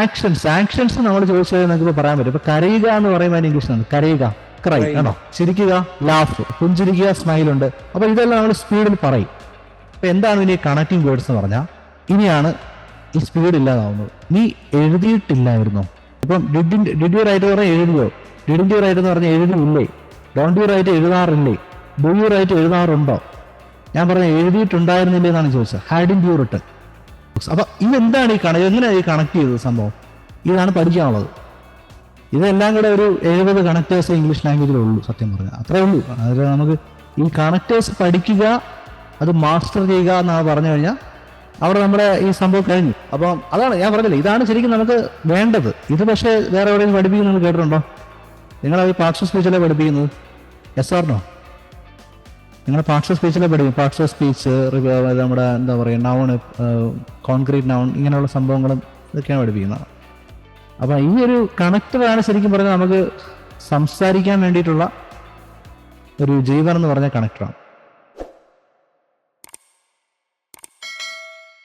Actions actions നമ്മൾ ചോദിച്ചത് നമുക്ക് പറയാൻ പറ്റും. ഇപ്പൊ കരയുക എന്ന് പറയുമ്പോൾ ഇംഗ്ലീഷിലാണ് കരയുക ക്രൈ ആണോ? ചിരിക്കുക ലാഫ് പുഞ്ചിരിക്കുക സ്മൈൽ ഉണ്ട്. അപ്പൊ ഇതെല്ലാം നമ്മൾ സ്പീഡിൽ പറയും. അപ്പൊ എന്താണ് ഇനി കണക്റ്റിംഗ് വേർഡ്സ് എന്ന് പറഞ്ഞാൽ ഇനിയാണ് ഈ സ്പീഡ് ഇല്ലാതാവുന്നത്. നീ എഴുതിയിട്ടില്ലായിരുന്നോ? ഇപ്പം ഡിഡ് ഡിഡ് യു റൈറ്റ് പറഞ്ഞാൽ എഴുതിയോ ഡിഡിൻ യു റൈറ്റ് എന്ന് പറഞ്ഞാൽ എഴുതിയില്ലേ? ഡോണ്ട് യു റൈറ്റ് എഴുതാറില്ലേ? ഡു യു റൈറ്റ് എഴുതാറുണ്ടോ? ഞാൻ പറഞ്ഞ എഴുതിയിട്ടുണ്ടായിരുന്നില്ലേ എന്നാണ് ചോദിച്ചത്. ഹാഡിൻ യു റിട്ടൺ അപ്പൊ ഇതെന്താണ് ഈ കണക്ട് എങ്ങനെയാണ് ഈ കണക്ട് ചെയ്തത് സംഭവം? ഇതാണ് പഠിക്കാനുള്ളത് ഇതെല്ലാം കൂടെ ഒരു എഴുപത് കണക്ടേഴ്സ് ഇംഗ്ലീഷ് ലാംഗ്വേജിലുള്ളൂ സത്യം പറഞ്ഞാൽ. അത്രേ ഉള്ളൂ. അതായത് നമുക്ക് ഈ കണക്ടേഴ്സ് പഠിക്കുക അത് മാസ്റ്റർ ചെയ്യുക എന്നാണ് പറഞ്ഞു കഴിഞ്ഞാൽ അവിടെ നമ്മുടെ ഈ സംഭവം കഴിഞ്ഞു. അപ്പം അതാണ് ഞാൻ പറഞ്ഞില്ല ഇതാണ് ശരിക്കും നമുക്ക് വേണ്ടത്. ഇത് പക്ഷേ വേറെ എവിടെയും പഠിപ്പിക്കുന്നത് കേട്ടിട്ടുണ്ടോ? നിങ്ങളത് പാർട്സ് സ്പീച്ചിലെ പഠിപ്പിക്കുന്നത്? എസ് ആറിനോ നിങ്ങളുടെ പാർട്സ് ഓഫ് സ്പീച്ചിലെ പഠിക്കും പാർട്സ് ഓഫ് സ്പീച്ച് നമ്മുടെ എന്താ പറയുക നൗൺ കോൺക്രീറ്റ് നൗൺ ഇങ്ങനെയുള്ള സംഭവങ്ങളും ഇതൊക്കെയാണ് പഠിപ്പിക്കുന്നത്. അപ്പം ഈ ഒരു കണക്റ്റഡാണ് ശരിക്കും പറഞ്ഞാൽ നമുക്ക് സംസാരിക്കാൻ വേണ്ടിയിട്ടുള്ള ഒരു ജീവൻ എന്ന് പറഞ്ഞ കണക്ടറാണ്